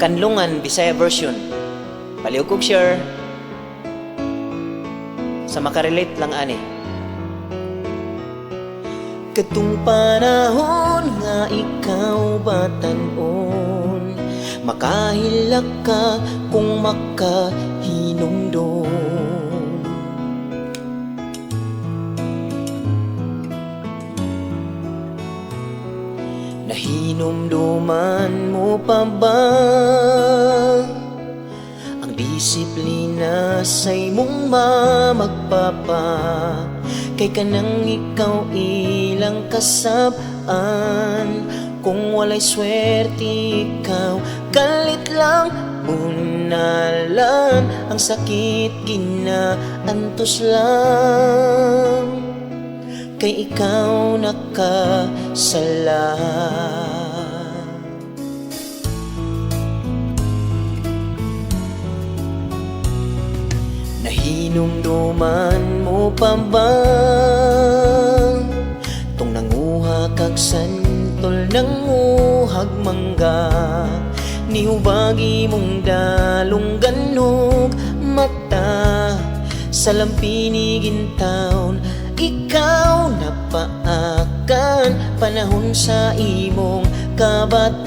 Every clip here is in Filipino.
Kanlungan Bisaya version. Paliw kog share. Sa makarelate lang ani. Katong panahon nga ikaw batanon Makahilak ka kung makahinumdum Nahinumduman mo pa ba disiplina sa imong mamagpapa. Kay kanang ikaw ilang kasabaan. Kung walay swerte ikaw Kalit lang. Unalan Ang sakit ginaantos lang. Kay ikaw nakasala Nahinumduman mo pa ba? Tong nanguha kag santol nanguhag mangga Nihubagi mong dalong ganog mata. Sa lampinig taon Ikaw napaakan Panahon sa imong kabatanon.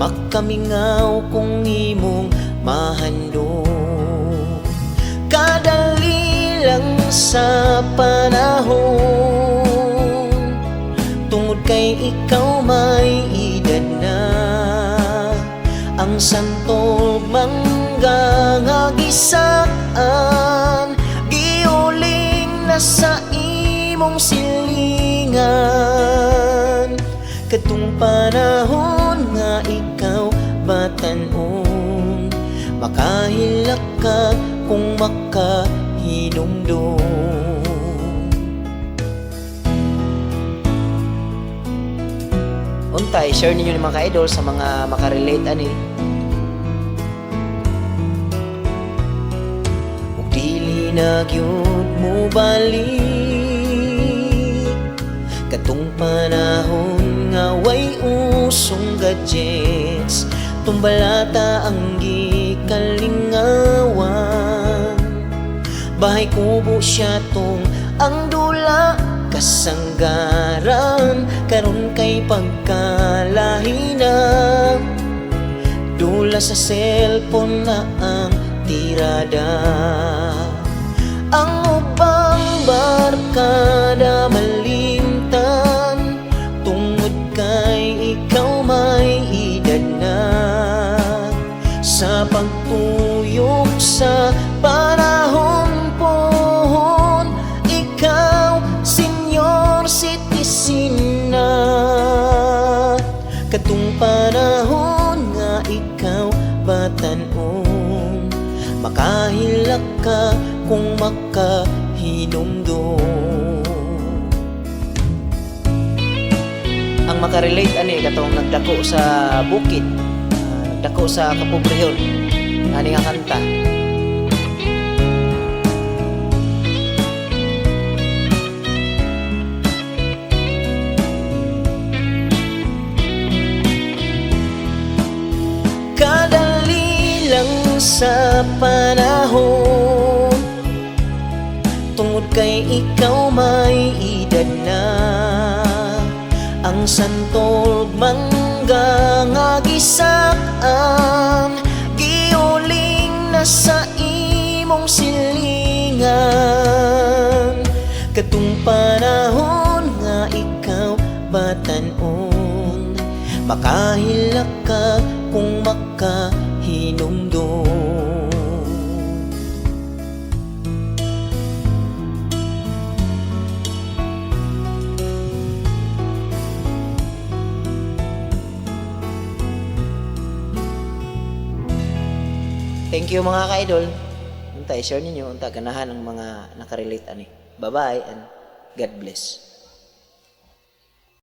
Makamingaw kung imong mahandong Kadali lang sa panahon. Tungod kay ikaw may edad na. Ang santol mangga nga gisaan Giuling na sa imong silingan. Katong panahon nga ikaw batanon Makahilak ka kung makahinumdum Untay, share ninyo ni mga ka-idol sa mga makarelate ani. Ug dili na gyud mo balik. Katong panahon nga way usong gadgets Tumbalata ang gikalingawan Bahay kubo siya tong ang dula kasanggaran Karon kay pagkalahi na Dula sa cellphone na ang tirada. Ang ubang barkada malimtan Katong panahon nga ikaw batanon Makahilak ka kung makahinumdum. Ang makarelate ani katong nagdako sa bukid Nagdako sa kapobrehon Ani nga kanta sa panahon. Tungod kay ikaw may edad na. Ang santol mangga nga gisaan Giuling na sa imong silingan. Katong panahon nga ikaw batanon Makahilak ka Thank you mga ka-idol. Unta, i-share ninyo unta ganahan ang mga nakarelate ani. Bye-bye and God bless.